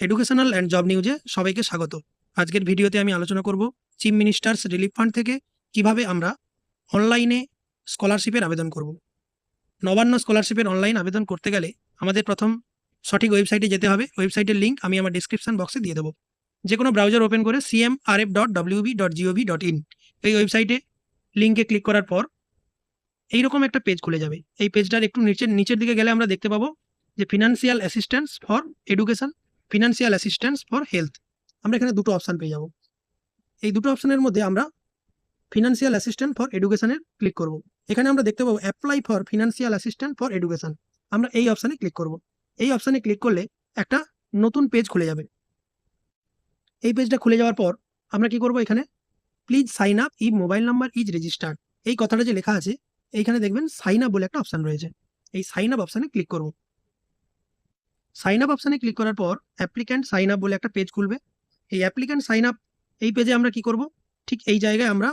Educational and job নিউজে সবাইকে স্বাগত। আজকের ভিডিওতে আমি আলোচনা করব চিফ মিনিস্টার্স রিলিফ ফান্ড থেকে কীভাবে আমরা অনলাইনে স্কলারশিপের আবেদন করব। নবান্ন স্কলারশিপের অনলাইন আবেদন করতে গেলে আমাদের প্রথম সঠিক ওয়েবসাইটে যেতে হবে। ওয়েবসাইটের লিঙ্ক আমি আমার ডিসক্রিপশন বক্সে দিয়ে দেবো। যে কোনো ব্রাউজার ওপেন করে CM R F dot WB dot GOV dot in এই ওয়েবসাইটে লিঙ্কে ক্লিক করার পর এইরকম একটা পেজ খুলে যাবে। এই পেজটার একটু নিচের নিচের দিকে গেলে আমরা দেখতে পাবো যে financial assistance for education financial assistance for health আমরা এখানে দুটো অপশান পেয়ে যাব। এই দুটো অপশানের মধ্যে আমরা ফিনান্সিয়াল অ্যাসিস্ট্যান্ট ফর এডুকেশনের ক্লিক করব। এখানে আমরা দেখতে পাবো apply for financial assistant for education আমরা এই অপশানে ক্লিক করব। এই অপশানে ক্লিক করলে একটা নতুন পেজ খুলে যাবে। এই পেজটা খুলে যাওয়ার পর আমরা কি করব এখানে? Please sign up if mobile number is registered এই কথাটা যে লেখা আছে, এইখানে দেখবেন সাইন আপ বলে একটা অপশান রয়েছে। এই সাইন আপ অপশানে ক্লিক করব। সাইন আপ অপশানে ক্লিক করার পর অ্যাপ্লিক্যান্ট সাইন আপ বলে একটা পেজ খুলবে। এই অ্যাপ্লিক্যান্ট সাইন আপ এই পেজে আমরা কি করব? ঠিক এই জায়গায় আমরা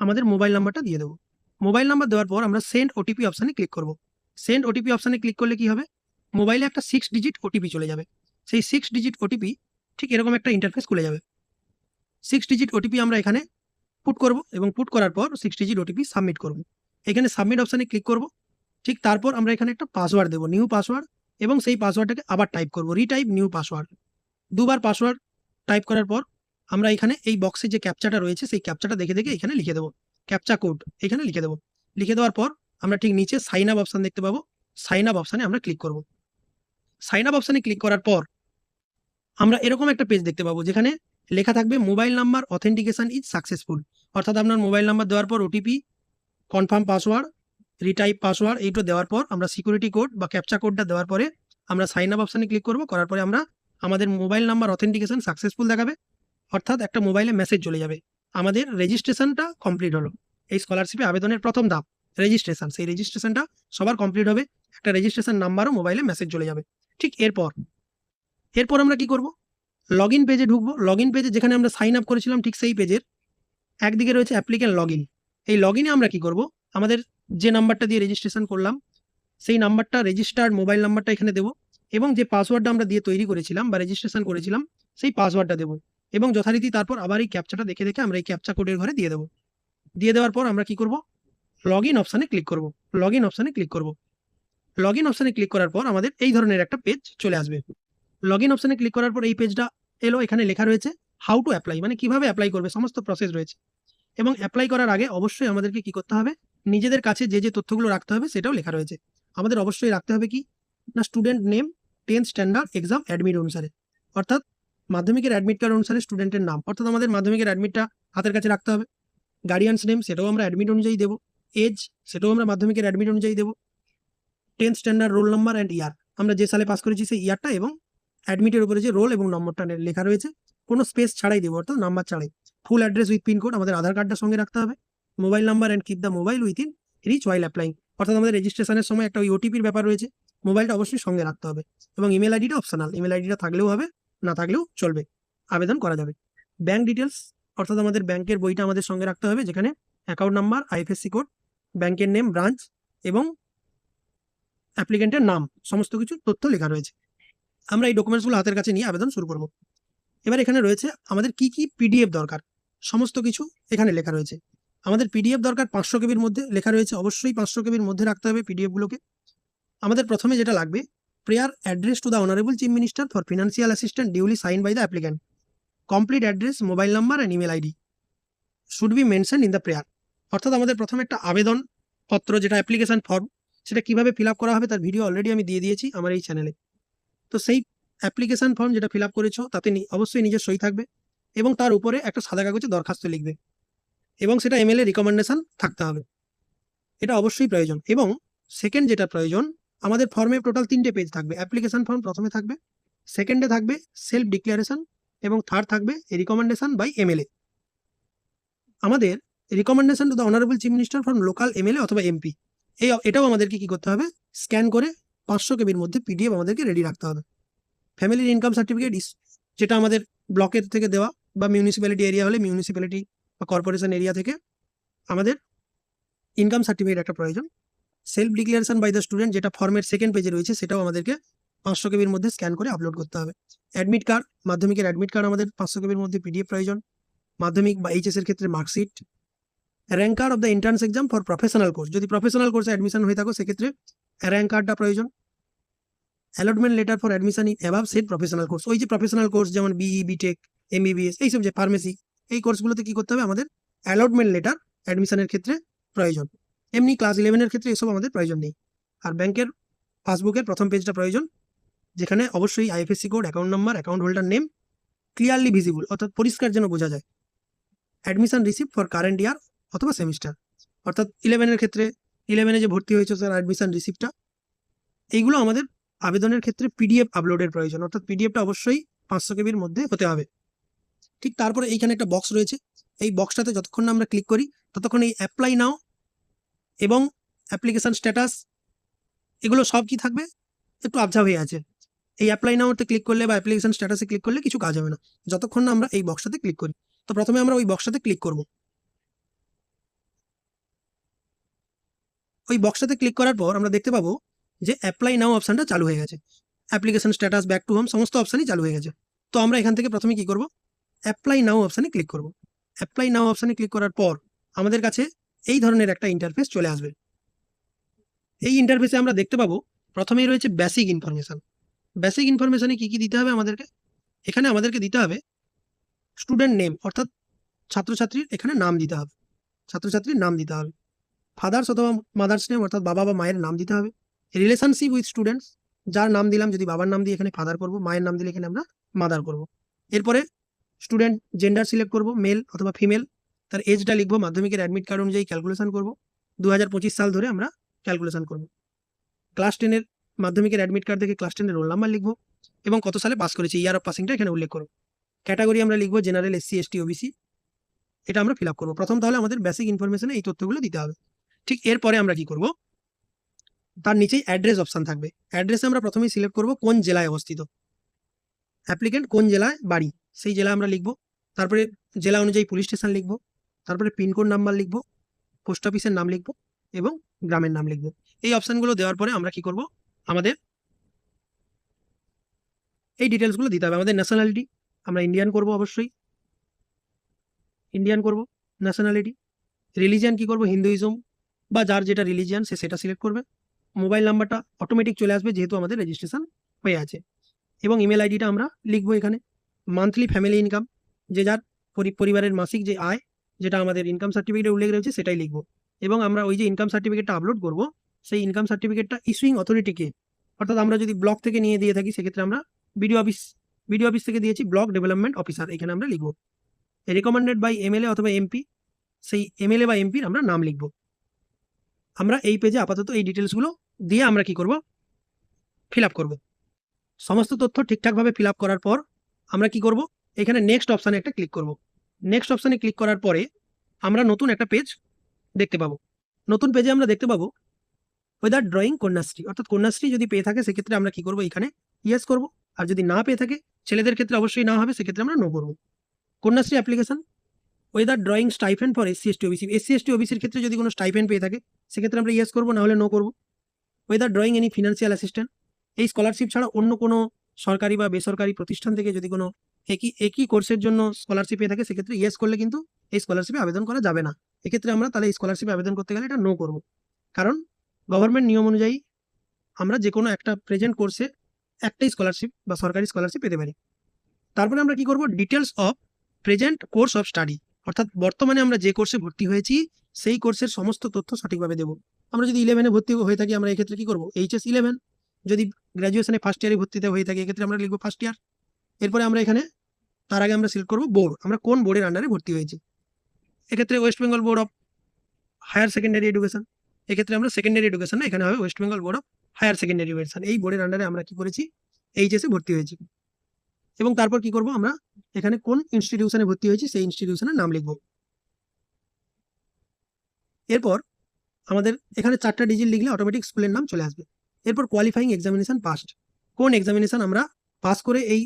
আমাদের মোবাইল নাম্বারটা দিয়ে দেবো। মোবাইল নাম্বার দেওয়ার পর আমরা সেন্ড ওটিপি অপশানে ক্লিক করব। সেন্ড ওটিপি অপশানে ক্লিক করলে কি হবে? মোবাইলে একটা সিক্স ডিজিট ওটিপি চলে যাবে। সেই সিক্স ডিজিট ওটিপি ঠিক এরকম একটা ইন্টারফেস খুলে যাবে। সিক্স ডিজিট ওটিপি আমরা এখানে পুট করব এবং পুট করার পর সিক্স ডিজিট ওটিপি সাবমিট করব। এখানে সাবমিট অপশানে ক্লিক করব। ঠিক তারপর আমরা এখানে একটা পাসওয়ার্ড দেবো। নিউ পাসওয়ার্ড এবং সেই পাসওয়ার্ডটাকে আবার টাইপ করব। রিটাইপ নিউ পাসওয়ার্ড দুবার পাসওয়ার্ড টাইপ করার পর আমরা এখানে এই বক্সে যে ক্যাপচাটা রয়েছে, সেই ক্যাপচাটা দেখে দেখে এখানে লিখে দেবো। ক্যাপচা কোড এখানে লিখে দেবো। লিখে দেওয়ার পর আমরা ঠিক নিচে সাইন আপ অপশান দেখতে পাবো। সাইন আপ অপশানে আমরা ক্লিক করব। সাইন আপ অপশানে ক্লিক করার পর আমরা এরকম একটা পেজ দেখতে পাবো, যেখানে লেখা থাকবে mobile number authentication is successful অর্থাৎ আপনার মোবাইল নাম্বার দেওয়ার পর OTP confirm password retype password এইটা দেওয়ার পর আমরা সিকিউরিটি কোড বা ক্যাপচা কোডটা দেওয়ার পরে আমরা সাইন আপ অপশানে ক্লিক করব, করার পরে আমরা আমাদের মোবাইল নাম্বার অথেন্টিকেশন সাকসেসফুল দেখাবে, অর্থাৎ একটা মোবাইলে মেসেজ চলে যাবে। আমাদের রেজিস্ট্রেশনটা কমপ্লিট হলো। এই স্কলারশিপে আবেদনের প্রথম ধাপ রেজিস্ট্রেশন সেই রেজিস্ট্রেশনটা সবার কমপ্লিট হবে, একটা রেজিস্ট্রেশন নাম্বারও মোবাইলে মেসেজ চলে যাবে। ঠিক এরপর এরপর আমরা কি করব? লগ ইন পেজে ঢুকবো। লগ ইন পেজে যেখানে আমরা সাইন আপ করেছিলাম, ঠিক সেই পেজের একদিকে রয়েছে অ্যাপ্লিকেন্ট লগ ইন এই লগ ইনে আমরা কি করব? আমাদের যে নাম্বারটা দিয়ে রেজিস্ট্রেশন করলাম, সেই নাম্বারটা রেজিস্টার্ড মোবাইল নাম্বারটা এখানে দেবো এবং যে পাসওয়ার্ডটা আমরা দিয়ে তৈরি করেছিলাম বা রেজিস্ট্রেশন করেছিলাম, সেই পাসওয়ার্ডটা দেবো এবং যথারীতি তারপর আবার এই ক্যাপচাটা দেখে দেখে আমরা এই ক্যাপচা কোডের ঘরে দিয়ে দেবো। দিয়ে দেওয়ার পর আমরা কি করব? লগ ইন অপশানে ক্লিক করব। লগ ইন অপশানে ক্লিক করব। লগ ইন অপশানে ক্লিক করার পর আমাদের এই ধরনের একটা পেজ চলে আসবে। লগ ইন অপশানে ক্লিক করার পর এই পেজটা এলো, এখানে লেখা রয়েছে হাউ টু অ্যাপ্লাই মানে কীভাবে অ্যাপ্লাই করবে, সমস্ত প্রসেস রয়েছে। এবং অ্যাপ্লাই করার আগে অবশ্যই আমাদেরকে কি করতে হবে? নিজেদের কাছে যে যে তথ্যগুলো রাখতে হবে সেটাও লেখা রয়েছে। আমাদের অবশ্যই রাখতে হবে কি? না student name tenth standard exam admit অনুসারে। অর্থাৎ মাধ্যমিকের অ্যাডমিট কার্ড অনুসারে স্টুডেন্টের নাম। অর্থাৎ আমাদের মাধ্যমিকের অ্যাডমিটটা হাতের কাছে রাখতে হবে। গার্ডিয়ানস নেম সেটাও আমরা অ্যাডমিট অনুযায়ী দেবো। এজ সেটাও আমরা মাধ্যমিকের অ্যাডমিট অনুযায়ী দেবো। Tenth standard roll number and year আমরা যে সালে পাস করেছি সেই ইয়ারটা এবং অ্যাডমিটের উপরে যে রোল এবং নম্বরটা লেখা রয়েছে, কোনো স্পেস ছাড়াই দেবো। অর্থাৎ নাম্বার ছাড়াই। ফুল অ্যাড্রেস উইথ পিনকোড আমাদের আধার কার্ডটা সঙ্গে রাখতে হবে। Mobile number and keep the mobile within reach while applying অর্থাৎ আমাদের রেজিস্ট্রেশনের সময় একটা ওই ওটিপির ব্যাপার রয়েছে। মোবাইলটা অবশ্যই সঙ্গে রাখতে হবে এবং ইমেল আইডিটা অপশনাল ইমেল আইডিটা থাকলেও হবে, না থাকলেও চলবে। আবেদন করা যাবে। ব্যাঙ্ক ডিটেলস অর্থাৎ আমাদের ব্যাংকের বইটা আমাদের সঙ্গে রাখতে হবে, যেখানে অ্যাকাউন্ট নাম্বার আইএফএসসি কোড ব্যাংকের নেম ব্রাঞ্চ এবং অ্যাপ্লিকেন্টের নাম, সমস্ত কিছু তথ্য লেখা রয়েছে। আমরা এই ডকুমেন্টসগুলো হাতের কাছে নিয়ে আবেদন শুরু করব। এবার এখানে রয়েছে আমাদের কি কি পিডিএফ দরকার, সমস্ত কিছু এখানে লেখা রয়েছে। আমাদের পিডিএফ দরকার পাঁচশো কেবির মধ্যে লেখা রয়েছে। অবশ্যই পাঁচশো কেবির মধ্যে রাখতে হবে পিডিএফগুলোকে আমাদের প্রথমে যেটা লাগবে prayer address to the honourable chief minister for financial assistant duly sign by the applicant complete address mobile number and email ID should be mention in the prayer অর্থাৎ আমাদের প্রথমে একটা আবেদন পত্র যেটা অ্যাপ্লিকেশন ফর্ম সেটা কীভাবে ফিল করা হবে তার ভিডিও অলরেডি আমি দিয়ে দিয়েছি আমার এই চ্যানেলে তো সেই অ্যাপ্লিকেশন ফর্ম যেটা ফিল আপ করেছ, তাতে অবশ্যই নিজের সই থাকবে এবং তার উপরে একটা সাদা কাগজে দরখাস্ত লিখবে। এবং সেটা এমএলএ রিকমেন্ডেশন থাকতে হবে। এটা অবশ্যই প্রয়োজন। এবং সেকেন্ড যেটা প্রয়োজন, আমাদের ফর্মে টোটাল তিনটে পেজ থাকবে। অ্যাপ্লিকেশন ফর্ম প্রথমে থাকবে সেকেন্ডে থাকবে সেলফ ডিক্লারেশন এবং থার্ড থাকবে রিকমেন্ডেশন বাই এমএলএ আমাদের recommendation to the honourable chief minister from local MLA অথবা এমপি এই এটাও আমাদেরকে কি করতে হবে? স্ক্যান করে পাঁচশো কেবির মধ্যে পিডিএফ আমাদেরকে রেডি রাখতে হবে। ফ্যামিলির ইনকাম সার্টিফিকেট যেটা আমাদের ব্লকের থেকে দেওয়া বা মিউনিসিপ্যালিটি এরিয়া হলে মিউনিসিপ্যালিটি বা কর্পোরেশন এরিয়া থেকে আমাদের ইনকাম সার্টিফিকেট একটা প্রয়োজন। Self declaration by the student যেটা ফর্মের সেকেন্ড পেজে রয়েছে, সেটাও আমাদেরকে পাঁচশো কেবির মধ্যে স্ক্যান করে আপলোড করতে হবে। অ্যাডমিট কার্ড মাধ্যমিকের অ্যাডমিট কার্ড আমাদের পাঁচশো কেবির মধ্যে পিডিএফ প্রয়োজন। মাধ্যমিক বা এইচএস এর ক্ষেত্রে marksheet rank card of the entrance exam for professional course যদি প্রফেশনাল কোর্সে অ্যাডমিশন হয়ে থাকো, সেক্ষেত্রে র্যাঙ্ক কার্ডটা প্রয়োজন। Allotment letter for admission in above said professional course ওই যে প্রফেশনাল কোর্স যেমন বিই বিটেক এমবিবিএস এইসব যে ফার্মেসি এই কোর্সগুলোতে কি করতে হবে? আমাদের অ্যালটমেন্ট লেটার অ্যাডমিশনের ক্ষেত্রে প্রয়োজন। এমনি ক্লাস ইলেভেনের ক্ষেত্রে এসব আমাদের প্রয়োজন নেই। আর ব্যাংকের পাসবুকের প্রথম পেজটা প্রয়োজন, যেখানে অবশ্যই IFSC code account number account holder name clearly visible অর্থাৎ পরিষ্কার যেন বোঝা যায়। Admission receive for current year অথবা সেমিস্টার অর্থাৎ ইলেভেনের ক্ষেত্রে ইলেভেনে যে ভর্তি হয়েছে স্যার অ্যাডমিশন রিসিপ্টটা এইগুলো আমাদের আবেদনের ক্ষেত্রে পিডিএফ আপলোডের প্রয়োজন। অর্থাৎ পিডিএফটা অবশ্যই পাঁচশো কেবির মধ্যে হতে হবে। ঠিক তারপরে এইখানে একটা বক্স রয়েছে। এই বক্সটাতে যতক্ষণ না আমরা ক্লিক করি, ততক্ষণ এই অ্যাপ্লাই নাও এবং অ্যাপ্লিকেশন স্ট্যাটাস এগুলো সব কি থাকবে? একটু আবঝা হয়ে আছে। এই অ্যাপ্লাই নাওতে ক্লিক করলে বা অ্যাপ্লিকেশান স্ট্যাটাসে ক্লিক করলে কিছু কাজ হবে না। যতক্ষণ না আমরা এই বক্সটাতে ক্লিক করি। তো প্রথমে আমরা ওই বক্সটাতে ক্লিক করব। ওই বক্সটাতে ক্লিক করার পর আমরা দেখতে পাবো যে অ্যাপ্লাই নাও অপশানটা চালু হয়ে গেছে। Application status back to home সমস্ত অপশানই চালু হয়ে গেছে। তো আমরা এখান থেকে প্রথমে কি করব? অ্যাপ্লাই নাও অপশানে ক্লিক করব। অ্যাপ্লাই নাও অপশানে ক্লিক করার পর আমাদের কাছে এই ধরনের একটা ইন্টারফেস চলে আসবে। এই ইন্টারফেসে আমরা দেখতে পাবো, প্রথমেই রয়েছে বেসিক ইনফরমেশন বেসিক ইনফরমেশানে কি কি দিতে হবে আমাদেরকে? এখানে আমাদেরকে দিতে হবে স্টুডেন্ট নেম অর্থাৎ ছাত্রছাত্রীর এখানে নাম দিতে হবে। ছাত্রছাত্রীর নাম দিতে হবে। ফাদার্স অথবা মাদার্স নেম অর্থাৎ বাবা বা মায়ের নাম দিতে হবে। রিলেশনশিপ উইথ স্টুডেন্টস যার নাম দিলাম, যদি বাবার নাম দিয়ে এখানে ফাদার করব, মায়ের নাম দিলে এখানে আমরা মাদার করব। এরপরে স্টুডেন্ট জেন্ডার সিলেক্ট করব মেল অথবা ফিমেল তার এজটা লিখব মাধ্যমিকের অ্যাডমিট কার্ড অনুযায়ী ক্যালকুলেশন করব দু হাজার পঁচিশ সাল ধরে আমরা ক্যালকুলেশন করব। ক্লাস টেনের মাধ্যমিকের অ্যাডমিট কার্ড থেকে ক্লাস টেনের রোল নাম্বার লিখব এবং কত সালে পাস করেছি ইয়ার অফ পাসিংটা এখানে উল্লেখ করব। ক্যাটাগরি আমরা লিখব জেনারেল এসসি এসটি ওবিসি এটা আমরা ফিল আপ করব। প্রথম তাহলে আমাদের বেসিক ইনফরমেশনে এই তথ্যগুলো দিতে হবে। ঠিক এরপরে আমরা কি করব? তার নিচেই অ্যাড্রেস অপশান থাকবে। অ্যাড্রেসে আমরা প্রথমেই সিলেক্ট করব কোন জেলায় অবস্থিত। অ্যাপ্লিকেন্ট কোন জেলায় বাড়ি। সেই জেলা আমরা লিখব। তারপরে জেলা অনুযায়ী পুলিশ স্টেশন লিখব। তারপরে পিনকোড নাম্বার লিখব। পোস্ট অফিসের নাম লিখব এবং গ্রামের নাম লিখব। এই অপশানগুলো দেওয়ার পরে আমরা কি করব? আমাদের এই ডিটেলসগুলো দিতে হবে। আমাদের ন্যাশনালিটি আমরা ইন্ডিয়ান করব অবশ্যই। ইন্ডিয়ান করব ন্যাশনালিটি রিলিজিয়ান কি করব? হিন্দুইজম বা যার যেটা রিলিজিয়ান সে সেটা সিলেক্ট করবে। মোবাইল নাম্বারটা অটোমেটিক চলে আসবে যেহেতু আমাদের রেজিস্ট্রেশন হয়ে আছে। এবং ইমেল আইডিটা আমরা লিখব এখানে। মান্থলি ফ্যামিলি ইনকাম যে যার পরিবারের মাসিক যে আয়, যেটা আমাদের ইনকাম সার্টিফিকেটে উল্লেখ রয়েছে, সেটাই লিখব। এবং আমরা ওই যে ইনকাম সার্টিফিকেটটা আপলোড করব, সেই ইনকাম সার্টিফিকেটটা ইস্যুইং অথরিটিকে অর্থাৎ আমরা যদি ব্লক থেকে নিয়ে দিয়ে থাকি, সেক্ষেত্রে আমরা বিডিও অফিস বিডিও অফিস থেকে দিয়েছি ব্লক ডেভেলপমেন্ট অফিসার এখানে আমরা লিখব। রেকমেন্ডেড বাই এমএলএ অথবা এমপি সেই এমএলএ বা এমপির আমরা নাম লিখব। আমরা এই পেজে আপাতত এই ডিটেলসগুলো দিয়ে আমরা কি করব? ফিল আপ করব। সমস্ত তথ্য ঠিকঠাকভাবে ফিল আপ করার পর আমরা কি করব? এখানে নেক্সট অপশানে একটা ক্লিক করব। নেক্সট অপশানে ক্লিক করার পরে আমরা নতুন একটা পেজ দেখতে পাবো। নতুন পেজে আমরা দেখতে পাবো ওয়েদার ড্রয়িং কন্যাশ্রী। অর্থাৎ কন্যাশ্রী যদি পেয়ে থাকে, সেক্ষেত্রে আমরা কি করব? এখানে ইয়েস করব। আর যদি না পেয়ে থাকে, ছেলেদের ক্ষেত্রে অবশ্যই না হবে, সেক্ষেত্রে আমরা নো করব। Kanyashree application whether drawing stipend for SC ST OBC SC ST ওবিসির ক্ষেত্রে যদি কোনো স্টাইফেন্ড পেয়ে থাকে, সেক্ষেত্রে আমরা ইয়েস করব, না হলে নো করব। Whether drawing any financial assistant এই স্কলারশিপ ছাড়া অন্য কোনো সরকারি বা বেসরকারি প্রতিষ্ঠান থেকে যদি কোনো একই একই কোর্সের জন্য স্কলারশিপ পেয়ে থাকে, সেক্ষেত্রে ইয়েস করলে কিন্তু এই স্কলারশিপে আবেদন করা যাবে না। এক্ষেত্রে আমরা তাহলে স্কলারশিপে আবেদন করতে গেলে এটা নো করব। কারণ গভর্নমেন্ট নিয়ম অনুযায়ী আমরা যে কোনো একটা প্রেজেন্ট কোর্সে একটাই স্কলারশিপ বা সরকারি স্কলারশিপ পেতে পারি। তারপরে আমরা কি করব? Details of present course of study অর্থাৎ বর্তমানে আমরা যে কোর্সে ভর্তি হয়েছি, সেই কোর্সের সমস্ত তথ্য সঠিকভাবে দেবো। আমরা যদি ইলেভেনে ভর্তি হয়ে থাকি, আমরা এক্ষেত্রে কি করব? এইচএস ইলেভেন যদি গ্র্যাজুয়েশনে ফার্স্ট ইয়ারে ভর্তিতে হয়ে থাকি, এক্ষেত্রে আমরা লিখব ফার্স্ট ইয়ার এরপরে আমরা এখানে, তার আগে আমরা সিলেক্ট করব বোর্ড আমরা কোন বোর্ডের আন্ডারে ভর্তি হয়েছি? এক্ষেত্রে West Bengal board of higher secondary education এক্ষেত্রে আমরা সেকেন্ডারি এডুকেশন না, এখানে হবে West Bengal board of higher secondary education এই বোর্ডের আন্ডারে আমরা কি করেছি? এইচএসে ভর্তি হয়েছি। এবং তারপর কি করব আমরা? এখানে কোন ইনস্টিটিউশনে ভর্তি হয়েছি, সেই ইনস্টিটিউশনের নাম লিখব। এরপর আমাদের এখানে চারটা ডিজিট লিখলে অটোমেটিক স্কুলের নাম চলে আসবে। এরপর কোয়ালিফাইং এক্সামিনেশন পাস্ট কোন এক্সামিনেশন আমরা পাস করে এই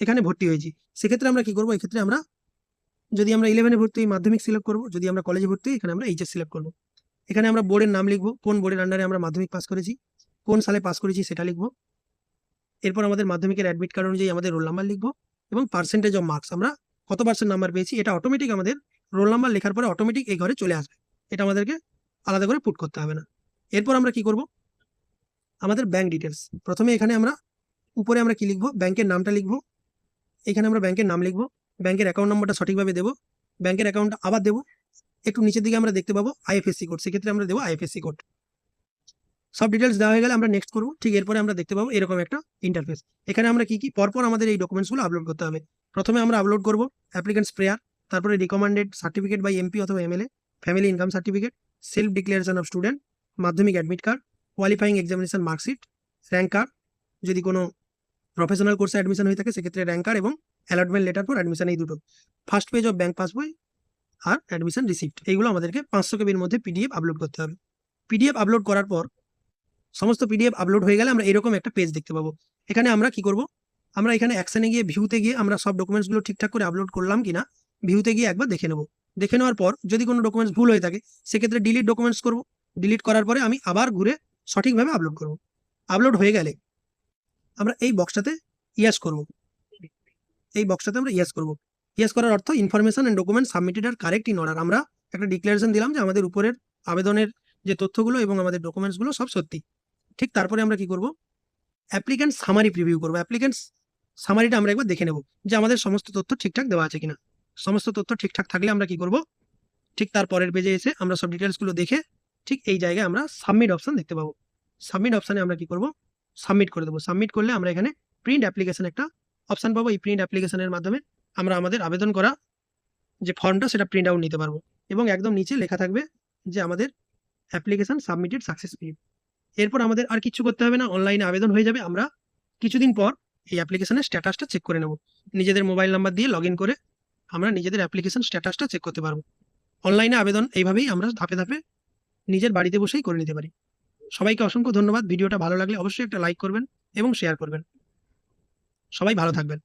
এখানে ভর্তি হয়েছি? সেক্ষেত্রে আমরা কি করব? এক্ষেত্রে আমরা যদি আমরা ইলেভেনে ভর্তি হই মাধ্যমিক সিলেক্ট করব, যদি আমরা কলেজে ভর্তি, এখানে আমরা এইচএস সিলেক্ট করব। এখানে আমরা বোর্ডের নাম লিখব, কোন বোর্ডের আন্ডারে আমরা মাধ্যমিক পাস করেছি, কোন সালে পাস করেছি সেটা লিখব। এরপর আমাদের মাধ্যমিকের অ্যাডমিট কার্ড অনুযায়ী আমাদের রোল নাম্বার লিখব এবং পার্সেন্টেজ অফ মার্কস আমরা কত পার্সেন্ট নাম্বার পেয়েছি, এটা অটোমেটিক আমাদের রোল নাম্বার লেখার পরে অটোমেটিক এই ঘরে চলে আসবে। এটা আমাদেরকে আলাদা করে পুট করতে হবে না। এরপর আমরা কি করব? আমাদের ব্যাংক ডিটেলস প্রথমে এখানে আমরা, উপরে আমরা কি লিখব? ব্যাংকের নামটা লিখব। এখানে আমরা ব্যাংকের নাম লিখব। ব্যাংকের অ্যাকাউন্ট নম্বরটা সঠিকভাবে দেবো। ব্যাংকের অ্যাকাউন্টটা আবার দেবো। একটু নিচের দিকে আমরা দেখতে পাবো আইএফএসসি কোড সেক্ষেত্রে আমরা দেবো আইএফএসসি কোড সব ডিটেলস দেওয়া হয়ে গেলে আমরা নেক্সট করব। ঠিক এরপরে আমরা দেখতে পাবো এরকম একটা ইন্টারফেস এখানে আমরা কি কি, পরপর আমাদের এই ডকুমেন্টসগুলো আপলোড করতে হবে। প্রথমে আমরা আপলোড করব অ্যাপ্লিকেন্টস প্রেয়ার তারপরে রিকমেন্ডেড সার্টিফিকেট বাই এমপি অথবা MLA family income certificate self declaration of student মাধ্যমিক admit card qualifying examination marksheet rank card যদি কোনো প্রফেশনাল কোর্সে অ্যাডমিশন হয়ে থাকে, সেক্ষেত্রে র্যাঙ্ক কার্ড এবং অ্যালটমেন্ট লেটার ফর অ্যাডমিশন এই দুটো। First page of bank passbook R admission receipt এইগুলো আমাদেরকে পাঁচশো কেবির মধ্যে পিডিএফ আপলোড করতে হবে। পিডিএফ আপলোড করার পর সমস্ত পিডিএফ আপলোড হয়ে গেলে আমরা এরকম একটা পেজ দেখতে পাবো। এখানে আমরা কি করব? আমরা এখানে অ্যাকশানে গিয়ে ভিউতে গিয়ে আমরা সব ডকুমেন্টসগুলো ঠিকঠাক করে আপলোড করলাম কিনা ভিউতে গিয়ে একবার দেখে নেব। দেখে নেওয়ার পর যদি কোনো ডকুমেন্টস ভুল হয়ে থাকে, সেক্ষেত্রে ডিলিট ডকুমেন্টস করব। ডিলিট করার পরে আমি আবার ঘুরে সঠিকভাবে আপলোড করব। আপলোড হয়ে গেলে আমরা এই বক্সটাতে ইয়াস করব। এই বক্সটাতে আমরা ইয়াস করব। ইয়াস করার অর্থ information and document submitted are correct in order আমরা একটা ডিক্লারেশন দিলাম যে আমাদের উপরের আবেদনের যে তথ্যগুলো এবং আমাদের ডকুমেন্টসগুলো সব সত্যি। ঠিক তারপরে আমরা কি করব? অ্যাপ্লিক্যান্ট সামারি প্রিভিউ করব। অ্যাপ্লিক্যান্টস সামারিটা আমরা একবার দেখে নেব যে আমাদের সমস্ত তথ্য ঠিকঠাক দেওয়া আছে কিনা। সমস্ত তথ্য ঠিকঠাক থাকলে আমরা কি করব? ঠিক তার পরের পেজে এসে আমরা সব ডিটেলসগুলো দেখে ঠিক এই জায়গায় আমরা সাবমিট অপশন দেখতে পাবো। সাবমিট অপশানে আমরা কি করব? সাবমিট করে দেবো। সাবমিট করলে আমরা এখানে প্রিন্ট অ্যাপ্লিকেশন একটা অপশান পাবো। এই প্রিন্ট অ্যাপ্লিকেশনের মাধ্যমে আমরা আমাদের আবেদন করা যে ফর্মটা সেটা প্রিন্ট আউট নিতে পারব এবং একদম নিচে লেখা থাকবে যে আমাদের অ্যাপ্লিকেশন সাবমিটেড সাকসেসফুলি এরপর আমাদের আর কিছু করতে হবে না। অনলাইনে আবেদন হয়ে যাবে। আমরা কিছুদিন পর এই অ্যাপ্লিকেশনের স্ট্যাটাসটা চেক করে নেব। নিজেদের মোবাইল নাম্বার দিয়ে লগ করে আমরা নিজেদের অ্যাপ্লিকেশন স্ট্যাটাসটা চেক করতে পারব। অনলাইনে আবেদন এইভাবেই আমরা ধাপে ধাপে নিজের বাড়িতে বসেই করে নিতে পারি। সবাইকে অসংখ্য ধন্যবাদ। ভিডিওটা ভালো লাগলে অবশ্যই একটা লাইক করবেন এবং শেয়ার করবেন। সবাই ভালো থাকবেন।